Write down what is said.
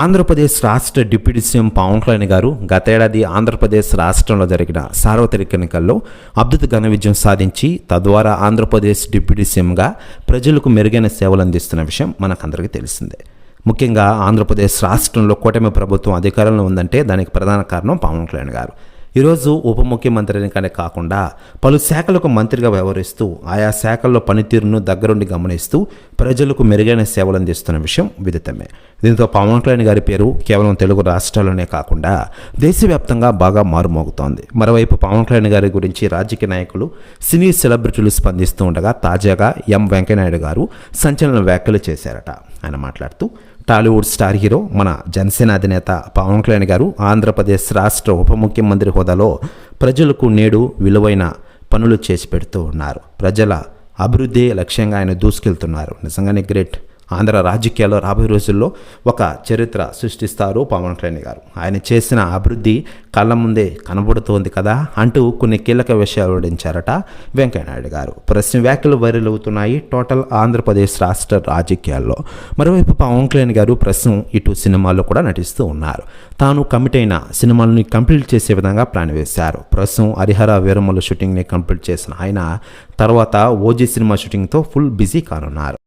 ఆంధ్రప్రదేశ్ రాష్ట్ర deputy CM Pawan Kalyan గారు గతేడాది ఆంధ్రప్రదేశ్ రాష్ట్రంలో జరిగిన సార్వత్రిక ఎన్నికల్లో అద్భుత ఘన విజయం సాధించి తద్వారా ఆంధ్రప్రదేశ్ డిప్యూటీ సీఎంగా ప్రజలకు మెరుగైన సేవలు అందిస్తున్న విషయం మనకందరికీ తెలిసిందే. ముఖ్యంగా ఆంధ్రప్రదేశ్ రాష్ట్రంలో కూటమి ప్రభుత్వం అధికారంలో ఉందంటే దానికి ప్రధాన కారణం పవన్ కళ్యాణ్ గారు. ఈరోజు ఉప ముఖ్యమంత్రినికనే కాకుండా పలు శాఖలకు మంత్రిగా వ్యవహరిస్తూ ఆయా శాఖల్లో పనితీరును దగ్గరుండి గమనిస్తూ ప్రజలకు మెరుగైన సేవలు అందిస్తున్న విషయం విదితమే. దీంతో పవన్ కళ్యాణ్ గారి పేరు కేవలం తెలుగు రాష్ట్రాల్లోనే కాకుండా దేశవ్యాప్తంగా బాగా మారుమోగుతోంది. మరోవైపు పవన్ కళ్యాణ్ గారి గురించి రాజకీయ నాయకులు సినీ సెలబ్రిటీలు స్పందిస్తూ ఉండగా తాజాగా ఎం వెంకయ్యనాయుడు గారు సంచలన వ్యాఖ్యలు చేశారట. ఆయన మాట్లాడుతూ టాలీవుడ్ స్టార్ హీరో మన జనసేన అధినేత పవన్ కళ్యాణ్ గారు ఆంధ్రప్రదేశ్ రాష్ట్ర ఉప ముఖ్యమంత్రి హోదాలో ప్రజలకు నేడు విలువైన పనులు చేసి పెడుతూ ఉన్నారు. ప్రజల అభివృద్ధి లక్ష్యంగా ఆయన దూసుకెళ్తున్నారు. నిజంగానే గ్రేట్. ఆంధ్ర రాజకీయాల్లో రాబోయే రోజుల్లో ఒక చరిత్ర సృష్టిస్తారు పవన్ కళ్యాణ్ గారు. ఆయన చేసిన అభివృద్ధి కళ్ళ ముందే కనబడుతోంది కదా అంటూ కొన్ని కీలక విషయాలు వెల్లడించారట వెంకయ్యనాయుడు గారు. ప్రశ్న వ్యాఖ్యలు వైరల్ అవుతున్నాయి టోటల్ ఆంధ్రప్రదేశ్ రాష్ట్ర రాజకీయాల్లో. మరోవైపు పవన్ కళ్యాణ్ గారు ప్రస్తుతం ఇటు సినిమాల్లో కూడా నటిస్తూ ఉన్నారు. తాను కమిట్ అయిన సినిమాలని కంప్లీట్ చేసే విధంగా ప్లాన్ వేశారు. ప్రస్తుతం హరిహర వీరమ్మల షూటింగ్ని కంప్లీట్ చేసిన ఆయన తర్వాత ఓజీ సినిమా షూటింగ్తో ఫుల్ బిజీ కానున్నారు.